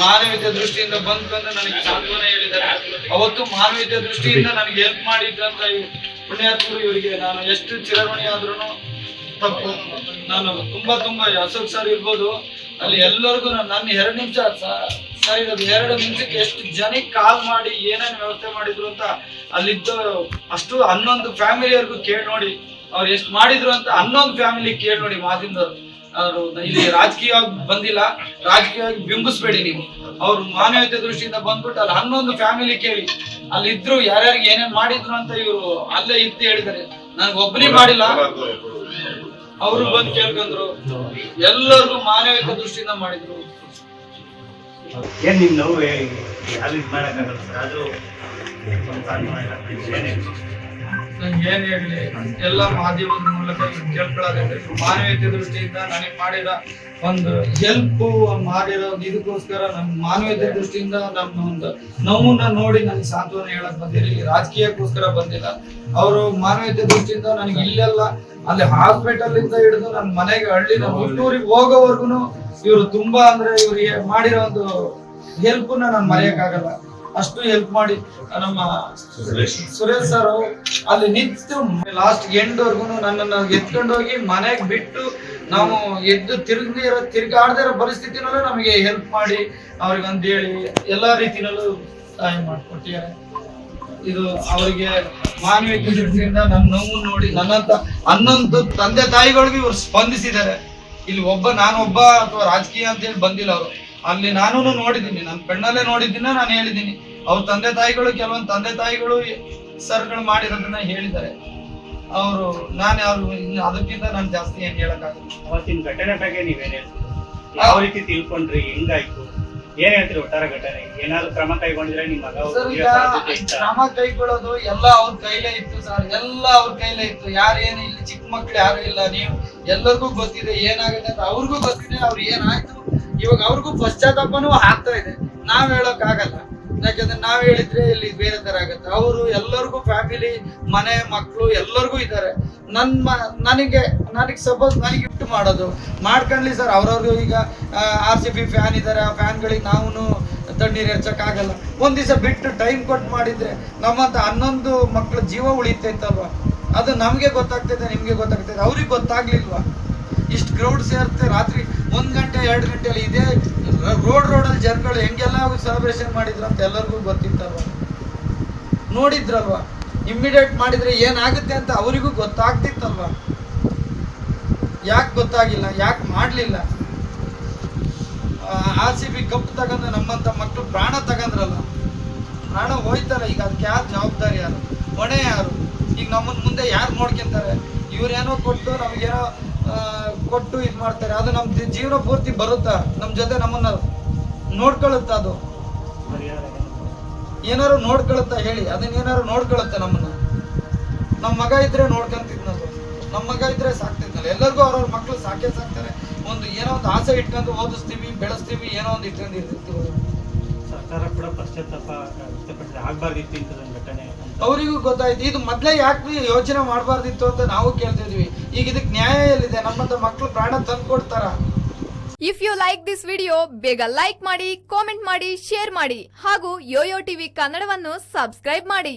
ಮಾನವೀಯತೆ ದೃಷ್ಟಿಯಿಂದ ಬಂತು ಅಂತ ನನಗೆ ಸಾಂತ್ವನ ಹೇಳಿದ್ದಾರೆ. ಅವತ್ತು ಮಾನವೀಯ ದೃಷ್ಟಿಯಿಂದ ನನಗೆ ಹೆಲ್ಪ್ ಮಾಡಿದ್ದಂತ ಪುಣ್ಯಾತ್ಮರು ಇವರಿಗೆ. ನಾನು ಎಷ್ಟು ಚಿರಮಣಿ ಆದ್ರೂ ತಪ್ಪು. ನಾನು ತುಂಬಾ ತುಂಬಾ ಅಶೋಕ್ ಸರ್ ಇರ್ಬೋದು. ಅಲ್ಲಿ ಎಲ್ಲರಿಗೂ ನಾನು ನನ್ನ ಎರಡು ನಿಮಿಷ ಸರ್ ಇರೋದು ಎರಡು ನಿಮಿಷಕ್ಕೆ ಎಷ್ಟು ಜನಕ್ಕೆ ಕಾಲ್ ಮಾಡಿ ಏನೇನು ವ್ಯವಸ್ಥೆ ಮಾಡಿದ್ರು ಅಂತ ಅಲ್ಲಿದ್ದ ಅಷ್ಟು ಹನ್ನೊಂದು ಫ್ಯಾಮಿಲಿಯವ್ರಿಗೂ ಕೇಳಿ ನೋಡಿ. ಅವ್ರು ಎಷ್ಟು ಮಾಡಿದ್ರು ಅಂತ ಹನ್ನೊಂದು ಫ್ಯಾಮಿಲಿ ಕೇಳಿ ನೋಡಿ ಅವರು ಇಲ್ಲಿ ರಾಜಕೀಯವಾಗಿ ಬಂದಿಲ್ಲ, ರಾಜಕೀಯವಾಗಿ ಬಿಂಬಿಸ್ಬೇಡಿ ನೀವು. ಅವ್ರು ಮಾನವೀಯತೆ ದೃಷ್ಟಿಯಿಂದ ಬಂದ್ಬಿಟ್ಟು ಅಲ್ಲಿ ಹನ್ನೊಂದು ಫ್ಯಾಮಿಲಿ ಕೇಳಿ ಅಲ್ಲಿ ಇದ್ರು ಯಾರ್ಯಾರಿಗೆ ಏನೇನ್ ಮಾಡಿದ್ರು ಅಂತ ಇವರು ಅಲ್ಲೇ ಇದ್ದು ಹೇಳಿದ್ದಾರೆ. ನನ್ಗೆ ಒಬ್ಬನೇ ಮಾಡಿಲ್ಲ. ಅವರು ಬಂದು ಕೇಳ್ಕೊಂಡ್ರು. ಎಲ್ಲರಿಗೂ ಮಾನವೀಯತೆ ದೃಷ್ಟಿಯಿಂದ ಮಾಡಿದ್ರು. ಏನ್ ನಿಮ್ ನೋವು ಯಾರು ಇದು ಮಾಡಕ್ಕಾಗಲ್ಲ. ಅದು ಇಲ್ಲ. ಏನ್ ಹೇಳಿ? ನಂಗೆ ಏನ್ ಹೇಳಿ ಎಲ್ಲ ಮಾಧ್ಯಮದ ಮೂಲಕ ಕೇಳ್ಕೊಳ್ಳೋದಕ್ಕೆ ಮಾನವೀಯತೆ ದೃಷ್ಟಿಯಿಂದ ನನಗೆ ಮಾಡಿದ ಒಂದು ಹೆಲ್ಪ್ ಮಾಡಿರೋ ಇದಕ್ಕೋಸ್ಕರ ನಮ್ಮ ಮಾನವೀಯತೆ ದೃಷ್ಟಿಯಿಂದ ನಮ್ಮ ಒಂದು ನೋವನ್ನ ನೋಡಿ ನನಗೆ ಸಾಂತ್ವನ ಹೇಳಕ್ ಬಂದಿರಲಿ ರಾಜಕೀಯಕ್ಕೋಸ್ಕರ ಬಂದಿಲ್ಲ ಅವರು ಮಾನವೀಯತೆ ದೃಷ್ಟಿಯಿಂದ ನನಗೆ ಇಲ್ಲೆಲ್ಲ ಅಲ್ಲಿ ಹಾಸ್ಪಿಟಲ್ ಇಂದ ಹಿಡಿದು ನನ್ನ ಮನೆಗೆ ಹಳ್ಳಿನ ಹುಟ್ಟೂರಿಗೆ ಹೋಗೋವರೆಗೂ ಇವರು ತುಂಬಾ ಅಂದ್ರೆ ಇವ್ರಿಗೆ ಮಾಡಿರೋ ಒಂದು ಹೆಲ್ಪ್ ನಾನು ಮರೆಯಕ್ಕಾಗಲ್ಲ ಅಷ್ಟು ಹೆಲ್ಪ್ ಮಾಡಿ ನಮ್ಮ ಸುರೇಶ್ ಸರ್ ಅಲ್ಲಿ ನಿಂತು ಲಾಸ್ಟ್ ಎಂಡ್ ವರ್ಗು ನನ್ನನ್ನು ಎತ್ಕೊಂಡು ಹೋಗಿ ಮನೆಗೆ ಬಿಟ್ಟು ನಾವು ಎದ್ದು ತಿರುಗಿ ತಿರುಗಾಡದೇ ಇರೋ ಪರಿಸ್ಥಿತಿನಲ್ಲೂ ನಮಗೆ ಹೆಲ್ಪ್ ಮಾಡಿ ಅವ್ರಿಗೆ ಅಂತ ಹೇಳಿ ಎಲ್ಲಾ ರೀತಿನಲ್ಲೂ ಸಹಾಯ ಮಾಡಿಕೊಟ್ಟಿದ್ದಾರೆ. ಇದು ಅವರಿಗೆ ಮಾನವೀಯ ದೃಷ್ಟಿಯಿಂದ ನನ್ನ ನೋವು ನೋಡಿ ನನ್ನಂತ ಹನ್ನೊಂದು ತಂದೆ ತಾಯಿಗಳಿಗೂ ಇವರು ಸ್ಪಂದಿಸಿದ್ದಾರೆ. ಇಲ್ಲಿ ಒಬ್ಬ ನಾನೊಬ್ಬ ಅಥವಾ ರಾಜಕೀಯ ಅಂತ ಹೇಳಿ ಬಂದಿಲ್ಲ ಅವರು. ಅಲ್ಲಿ ನಾನು ನೋಡಿದ್ದೀನಿ. ನನ್ನ ಕಣ್ಣಲ್ಲೇ ನೋಡಿದ್ದೀನ, ನಾನು ಹೇಳಿದ್ದೀನಿ. ಅವ್ರ ತಂದೆ ತಾಯಿಗಳು ಕೆಲವೊಂದು ತಂದೆ ತಾಯಿಗಳು ಸರ್ಗಳು ಮಾಡಿರೋದನ್ನ ಹೇಳಿದ್ದಾರೆ. ಅವರು ನಾನು ಯಾರು ಅದಕ್ಕಿಂತ ನಾನು ಜಾಸ್ತಿ ಏನ್ ಹೇಳಕ್ಕಾಗಲ್ಲ. ಅವತ್ತಿನ ಘಟನೆ ಬಗ್ಗೆ ನೀವೇನೇ ಹೇಳ್ತೀರಿ? ಯಾವ ರೀತಿ ತಿಳ್ಕೊಂಡ್ರಿ ಹೆಂಗಾಯ್ತು? ಏನ್ ಹೇಳ್ತೀರಿ ಒಟ್ಟಾರೆ ಘಟನೆ? ಏನಾದ್ರು ಕ್ರಮ ಕೈಗೊಂಡಿದ್ರೆ ನಿಮ್ಮ ಮಗ ಸರ್ ಸಾಧ್ಯತೆ ಇತ್ತಾ? ಕ್ರಮ ಕೈಗೊಳ್ಳೋದು ಎಲ್ಲ ಅವ್ರ ಕೈಲೇ ಇತ್ತು ಸರ್. ಎಲ್ಲ ಅವ್ರ ಕೈಲೇ ಇತ್ತು. ಯಾರೇನು ಇಲ್ಲಿ ಚಿಕ್ಕ ಮಕ್ಳು ಯಾರು ಇಲ್ಲ. ನೀವು ಎಲ್ಲರಿಗೂ ಗೊತ್ತಿದೆ ಏನಾಗುತ್ತೆ ಅಂತ ಅವ್ರಿಗೂ ಗೊತ್ತಿದೆ. ಅವ್ರು ಏನಾಯ್ತು? ಇವಾಗ ಅವ್ರಿಗೂ ಪಶ್ಚಾತ್ತಾಪನೂ ಆಗ್ತಾ ಇದೆ. ನಾವ್ ಹೇಳಕ್ ಆಗಲ್ಲ. ಯಾಕಂದ್ರೆ ನಾವ್ ಹೇಳಿದ್ರೆ ಇಲ್ಲಿ ಬೇರೆ ತರ ಆಗುತ್ತೆ. ಅವರು ಎಲ್ಲರಿಗೂ ಫ್ಯಾಮಿಲಿ ಮನೆ ಮಕ್ಕಳು ಎಲ್ಲರಿಗೂ ಇದ್ದಾರೆ. ನನ್ನ ನನಗೆ ನನಗೆ ಸಪೋಸ್ ನನಗೆ ಗಿಫ್ಟ್ ಮಾಡೋದು. ಮಾಡ್ಕೊಂಡ್ಲಿ ಸರ್ ಅವ್ರವ್ರಿಗೂ ಈಗ ಆರ್ ಸಿ ಬಿ ಫ್ಯಾನ್ ಇದ್ದಾರೆ ಆ ಫ್ಯಾನ್ಗಳಿಗೆ ನಾವು ತಣ್ಣೀರು ಆಗಲ್ಲ. ಒಂದ್ ದಿವಸ ಬಿಟ್ಟು ಟೈಮ್ ಕೊಟ್ಟು ಮಾಡಿದ್ರೆ ನಮ್ಮಂತ ಹನ್ನೊಂದು ಮಕ್ಕಳ ಜೀವ ಉಳಿತೈತಲ್ವಾ? ಅದು ನಮ್ಗೆ ಗೊತ್ತಾಗ್ತೈತೆ ನಿಮ್ಗೆ ಗೊತ್ತಾಗ್ತೈತೆ ಅವ್ರಿಗೆ ಗೊತ್ತಾಗ್ಲಿಲ್ವಾ? ಇಷ್ಟು ಕ್ರೌಡ್ ಸೇರ್ತೆ ರಾತ್ರಿ ಒಂದ್ ಗಂಟೆ, ಎರಡು ಗಂಟೆಯಲ್ಲಿ ಇದೇ. ರೋಡ್, ರೋಡಲ್ಲಿ ಜನಗಳು ಹೆಂಗೆಲ್ಲ ಸೆಲೆಬ್ರೇಷನ್ ಮಾಡಿದ್ರು ಅಂತ ಎಲ್ಲರಿಗೂ ಗೊತ್ತಿತ್ತಲ್ವ? ನೋಡಿದ್ರಲ್ವ? ಇಮ್ಮಿಡಿಯೇಟ್ ಮಾಡಿದ್ರೆ ಏನಾಗುತ್ತೆ ಅಂತ ಅವರಿಗೂ ಗೊತ್ತಾಗ್ತಿತ್ತಲ್ವ? ಯಾಕೆ ಗೊತ್ತಾಗಿಲ್ಲ, ಯಾಕೆ ಮಾಡಲಿಲ್ಲ? ಆರ್ ಸಿ ಬಿ ಕಪ್ ತಗೊಂಡು ನಮ್ಮಂತ ಮಕ್ಕಳು ಪ್ರಾಣ ತಗೊಂಡ್ರಲ್ಲ ಪ್ರಾಣ ಹೋಯ್ತಲ್ಲ ಈಗ ಅದಕ್ಕೆ ಯಾರು ಜವಾಬ್ದಾರಿ ಯಾರು? ಹೊಣೆ ಯಾರು? ಈಗ ನಮ್ಮನ್ನ ಮುಂದೆ ಯಾರು ನೋಡ್ಕೊಂತಾರೆ? ಇವ್ರೇನೋ ಕೊಟ್ಟು ನಮಗೇನೋ ಕೊಟ್ಟು ಇದು ಮಾಡ್ತಾರೆ. ಅದು ನಮ್ಮ ಜೀವನ ಪೂರ್ತಿ ಬರುತ್ತಾ? ನಮ್ಮ ಜೊತೆ ನಮ್ಮನ್ನ ನೋಡ್ಕೊಳುತ್ತ ಅದು? ಏನಾರು ನೋಡ್ಕೊಳುತ್ತಾ ಹೇಳಿ. ಅದನ್ನ ಏನಾರು ನೋಡ್ಕೊಳುತ್ತಾ ನಮ್ಮನ್ನ? ನಮ್ಮ ಮಗ ಇದ್ರೆ ನೋಡ್ಕೊಂತಿದ್ನಲ್ಲ. ನಮ್ಮ ಮಗ ಇದ್ರೆ ಸಾಕ್ತಿದ್ನಲ್ಲ. ಎಲ್ಲರಿಗೂ ಅವ್ರವ್ರ ಮಕ್ಕಳು ಸಾಕೇ ಸಾಕ್ತಾರೆ. ಒಂದು ಏನೋ ಒಂದು ಆಸೆ ಇಟ್ಕೊಂಡು ಓದಿಸ್ತೀವಿ, ಬೆಳೆಸ್ತೀವಿ, ಏನೋ ಒಂದು ಇಟ್ಕೊಂಡು ಇರ್ತೀವಿ ಸರ್ಕಾರ ಕೂಡ ಪಶ್ಚಾತ್ತಾಪ ವ್ಯಕ್ತಪಡಿಸಿದೆ. ಆಗ್ಬಾರ್ದಿತ್ತು ಇಂಥದ್ದು ಘಟನೆ. ಅವರಿಗೂ ಗೊತ್ತಾಯ್ತು. ಇದು ಮೊದ್ಲೇ ಯಾಕೆ ಯೋಚನೆ ಮಾಡಬಾರ್ದಿತ್ತು ಅಂತ ನಾವು ಕೇಳ್ತಿದ್ವಿ. ಈಗ ಇದಕ್ಕೆ ನ್ಯಾಯ ಎಲ್ಲಿದೆ? ನಮ್ಮಂತ ಮಕ್ಳು ಪ್ರಾಣ ತಂದು ಕೊಡ್ತಾರ if you like this video ಬೇಗ ಲೈಕ್ ಮಾಡಿ ಕಾಮೆಂಟ್ ಮಾಡಿ ಶೇರ್ ಮಾಡಿ. ಹಾಗೂ ಯೋಯೋ ಟಿವಿ ಕನ್ನಡವನ್ನು ಸಬ್ಸ್ಕ್ರೈಬ್ ಮಾಡಿ.